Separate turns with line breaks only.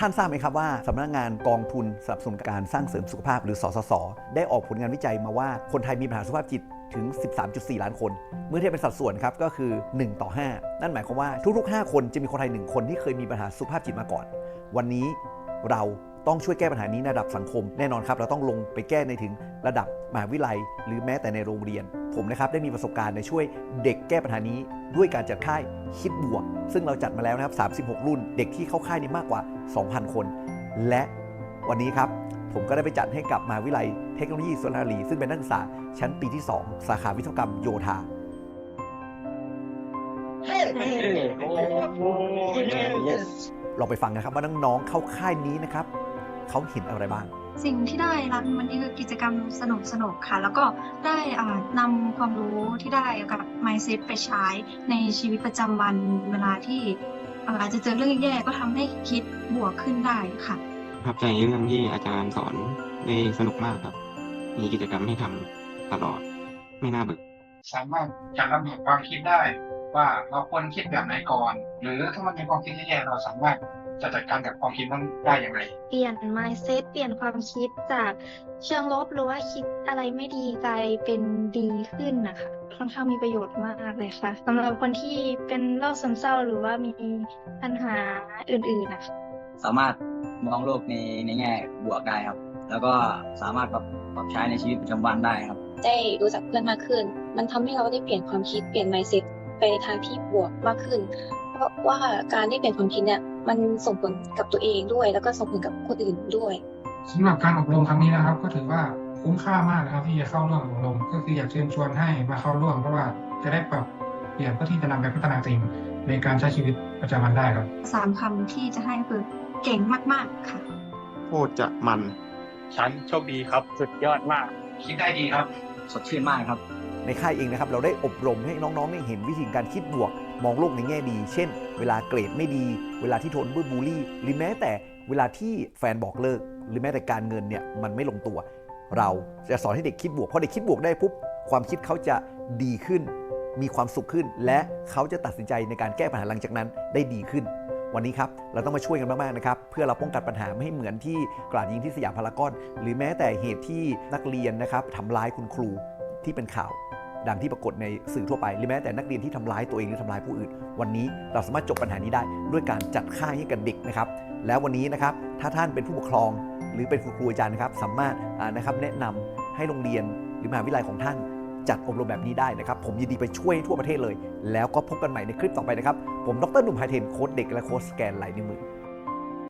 ท่านทราบไหมครับว่าสำนักงานกองทุนสนับสนุนการสร้างเสริมสุขภาพหรือสสส ได้ออกผลงานวิจัยมาว่าคนไทยมีปัญหาสุขภาพจิตถึง 13.4 ล้านคน เมื่อเทียบเป็นสัดส่วนครับก็คือ 1 ต่อ 5 นั่นหมายความว่าทุกๆ 5 คนจะมีคนไทย 1 คนที่เคยมีปัญหาสุขภาพจิตมาก่อน วันนี้เราต้องช่วยแก้ปัญหานี้ในระดับสังคม แน่นอนครับ เราต้องลงไปแก้ในถึงระดับมหาวิทยาลัย หรือแม้แต่ในโรงเรียน ผมนะครับได้มีประสบการณ์ในช่วยเด็กแก้ปัญหานี้ด้วยการจัดค่ายคิดบวก ซึ่งเราจัดมาแล้วนะครับ 36 รุ่น เด็กที่เข้าค่ายนี้มากกว่า 2,000 คน และวันนี้ครับผมก็ได้ไปจัดให้กับมหาวิทยาลัยเทคโนโลยีสุนทรลีซึ่งเป็นนักศึกษาชั้นปีที่ 2 สาขาวิศวกรรมโยธาลองไปฟังนะครับว่าน้องๆเข้าค่ายนี้นะครับเขาเห็นอะไรบ้าง
สิ่งที่ได้รับวันนี้คือกิจกรรมสนุกสนุกๆค่ะ แล้วก็ได้อ่านำความรู้ที่ได้กับ mindset ไปใช้ในชีวิตประจำวันเวลาที่อ่าอาจจะเจอเรื่องแย่ๆก็ทำให้คิดบวกขึ้นได้ค่ะ
ประทับใจเรื่องที่อาจารย์สอนได้สนุกมากครับ มีกิจกรรมให้ทำตลอด ไม่น่าเบื่อ
สามารถจัดลำดับความคิดได้ว่าเราควรคิดแบบไหนก่อน หรือถ้ามันมีความคิดแย่ๆเราสามารถ จะจัดการกับความคิดนั้นได้อย่างไร
เปลี่ยน mindset เปลี่ยนความคิดจากเชิงลบหรือว่าคิดอะไรไม่ดีกลายเป็นดีขึ้นนะคะค่อนข้างมีประโยชน์มากเลยค่ะสำหรับคนที่เป็นโรคซึมเศร้าหรือว่ามีปัญหาอื่นๆนะคะ
สามารถมองโลกในในแง่บวกได้ครับ แล้วก็สามารถปรับปรับใช้ในชีวิตประจำวันได้ครับ
ได้รู้จักเพื่อนมากขึ้น มันทำให้เราได้เปลี่ยนความคิดเปลี่ยน mindset ไปในทางที่บวกมากขึ้น เพราะว่าการได้เปลี่ยนความคิดเนี่ยมันส่งผลกับตัวเองด้วย แล้วก็ส่งผลกับคนอื่นด้วย
สำหรับการอบรมครั้งนี้นะครับ ก็ถือว่าคุ้มค่ามากนะครับที่จะเข้าร่วมอบรมก็คืออยากเชิญชวนให้มาเข้าร่วมเพราะว่าจะได้ปรับเปลี่ยนเพื่อที่จะนำไปพัฒนาตัวเองในการใช้ชีวิตประจำวันได้ครับ
สามคำที่จะให้คือเก่งมากๆค่ะ
โคตรจะมัน
ฉันโชคดีครับ สุดยอดมาก
คิดได้ดีครับ
สดชื่นมากครับ
ในค่ายเองนะครับ เราได้อบรมให้น้องๆได้เห็นวิธีการคิดบวก มองโลกในแง่ดี เช่น เวลาเกรดไม่ดี เวลาที่โดนบูลลี่ หรือแม้แต่เวลาที่แฟนบอกเลิก หรือแม้แต่การเงินเนี่ยมันไม่ลงตัว เราจะสอนให้เด็กคิดบวกพอเด็กคิดบวกได้ปุ๊บความคิดเขาจะดีขึ้น มีความสุขขึ้น และเขาจะตัดสินใจในการแก้ปัญหาหลังจากนั้นได้ดีขึ้น วันนี้ครับเราต้องมาช่วยกันมากๆนะครับเพื่อเราป้องกันปัญหาไม่ให้เหมือนที่กราดยิงที่สยามพารากอนหรือแม้แต่เหตุที่นักเรียนนะครับทำร้ายคุณครูที่เป็นข่าว ดังที่ปรากฏในสื่อทั่วไปหรือแม้แต่นักเรียนที่ทำร้ายตัวเองหรือทำร้ายผู้อื่น วันนี้เราสามารถจบปัญหานี้ได้ด้วยการจัดค่ายให้กับเด็กนะครับ แล้ววันนี้นะครับถ้าท่านเป็นผู้ปกครอง หรือเป็นครูอาจารย์นะครับ สามารถนะครับแนะนำให้โรงเรียนหรือมหาวิทยาลัยของท่านจัดอบรมแบบนี้ได้นะครับ ผมยินดีไปช่วยทั่วประเทศเลย แล้วก็พบกันใหม่ในคลิปต่อไปนะครับ ผมดรหนุ่มไฮเทนโค้ดเด็กและโค้ชสแกนลายนิ้วมือ